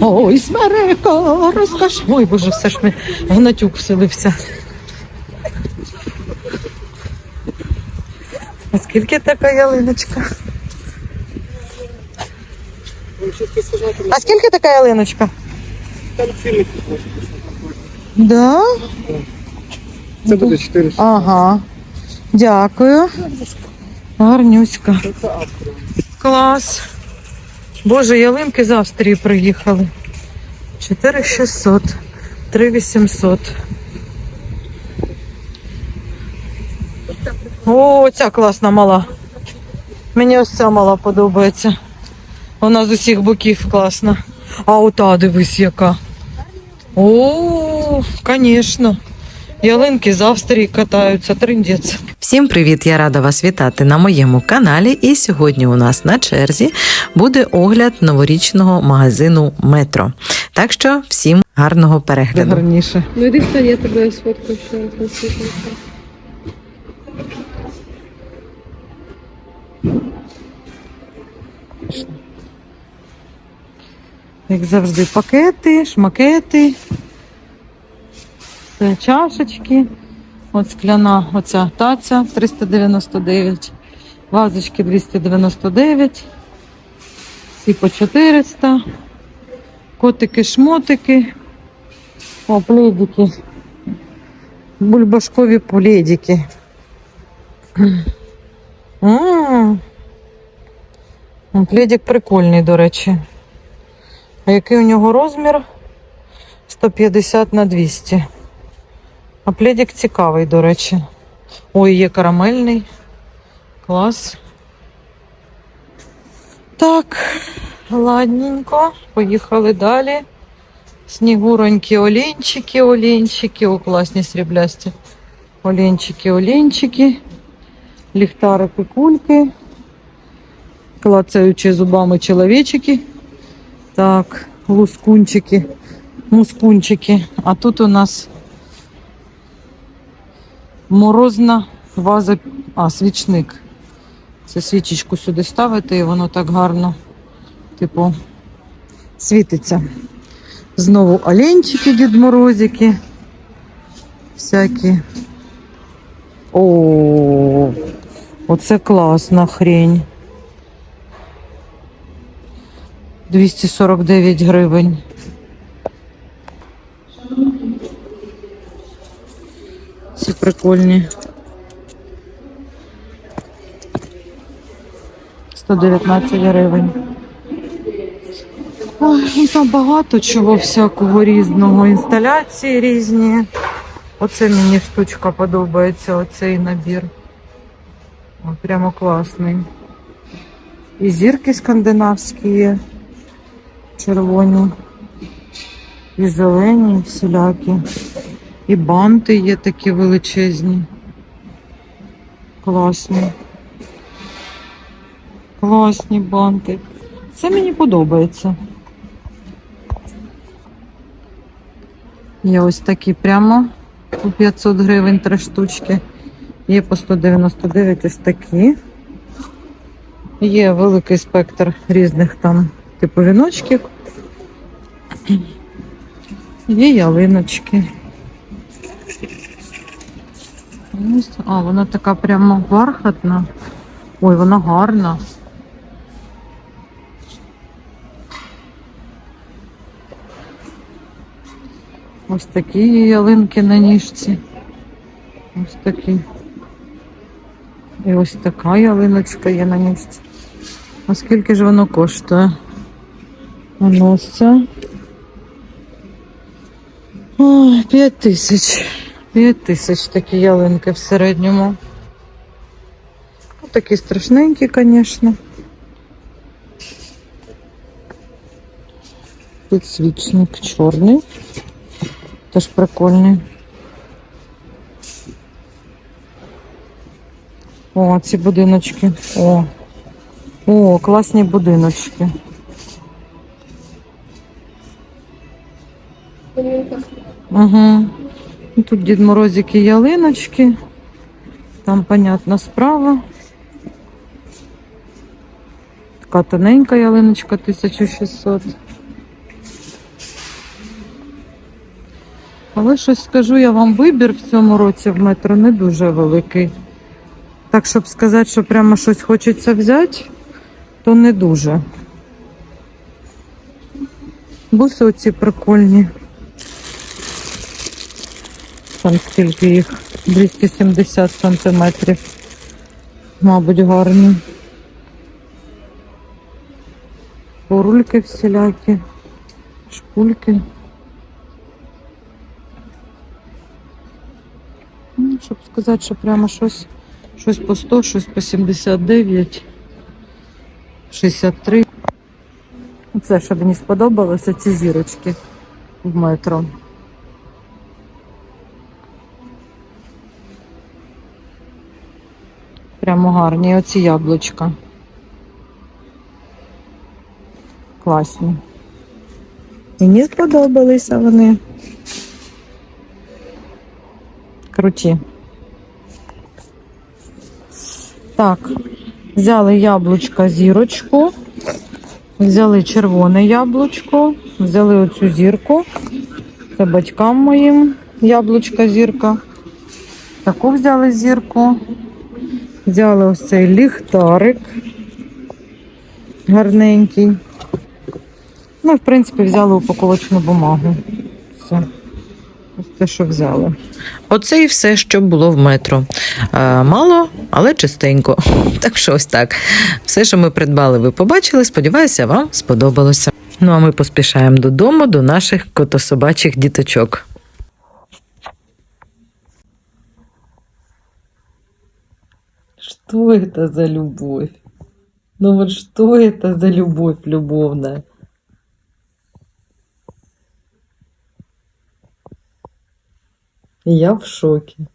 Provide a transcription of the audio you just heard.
Ой, смерека, розкаш. Ой, боже, все ж ми гнатюк вселився. А скільки така ялиночка? А скільки така ялиночка? Там цілих Да? Це буде 400. Ага. Дякую. Гарнюська. Клас. Боже, ялинки з Австрії приїхали. 4600, 3800. О, ця класна мала. Мені ось ця мала подобається. Вона з усіх боків класна. А ота, дивись, яка. О, звісно. Ялинки з Австрії катаються, триндець. Всім привіт! Я рада вас вітати на моєму каналі. І сьогодні у нас на черзі буде огляд новорічного магазину Метро. Так що всім гарного перегляду. гарніше. Ну іди встань, я тебе сфоткаю ще раз на світло. Як завжди, пакети, шмакети, це чашечки. От скляна оця таця 399, вазочки 299, всі по 400, котики-шмотики, о, пледики, бульбашкові пледики. Пледик прикольний, до речі. А який у нього розмір? 150 на 200. А пледик цікавий, до речі. Ой, є карамельний. Клас. Так, ладненько. Поїхали далі. Снігуронькі олінчики, олінчики. О, класні сріблясті. Олінчики, олінчики. Ліхтарики, кульки. Клацаючи зубами чоловічики. Так, лускунчики, мускунчики. А тут у нас морозна ваза, а, свічник. Це свічечку сюди ставити, і воно так гарно, типу, світиться. Знову оленчики, Дід Морозики. Всякі. О, оце класна хрень. 249 гривень. Прикольні. 119 гривень. Ой, там багато чого всякого різного. Інсталяції різні. Оце мені штучка подобається, оцей набір. О, прямо класний. І зірки скандинавські є червоні, і зелені, і всілякі. І банти є такі величезні. Класні. Класні банти. Це мені подобається. Є ось такі прямо по 500 гривень три штучки. Є по 199 ось такі. Є великий спектр різних там типу віночків. Є ялиночки. А, вона така прямо бархатна. Ой, вона гарна. Ось такі ялинки на ніжці. Ось такі. І ось така ялиночка є на ніжці. А скільки ж воно коштує? Воно це. Ой, 5 тисяч. 5 тисяч такі ялинки в середньому. Ну, такі страшненькі, звісно. Підсвічник чорний. Теж прикольний. О, ці будиночки. О. О, класні будиночки. Угу. Тут Дід Морозики ялиночки. Там, понятна справа. така тоненька ялиночка 1600. Але щось скажу я вам, вибір в цьому році в метро не дуже великий. Так, щоб сказати, що прямо щось хочеться взяти, то не дуже. Буси оці прикольні. Там скільки їх? 270 сантиметрів. Мабуть, гарні. Порульки всілякі, шпульки. Ну, щоб сказати, що прямо щось, щось по 100, щось по 79, 63. Це, що мені сподобалося, ці зірочки в метро. Прямо гарні. Оці яблучка. Класні. Мені сподобалися вони. Круті. Так, взяли яблучка зірочку, взяли червоне яблучко, взяли оцю зірку. Це батькам моїм яблучка зірка. Таку взяли зірку. Взяли ось цей ліхтарик гарненький. Ну, в принципі, взяли упаковочну бумагу. Все. Ось те, що взяли. Оце і все, що було в метро. Е, мало, але чистенько. Так що ось так. Все, що ми придбали, ви побачили. Сподіваюся, вам сподобалося. Ну а ми поспішаємо додому до наших котособачих діточок. Что это за любовь? Ну вот что это за любовь любовная? Я в шоке.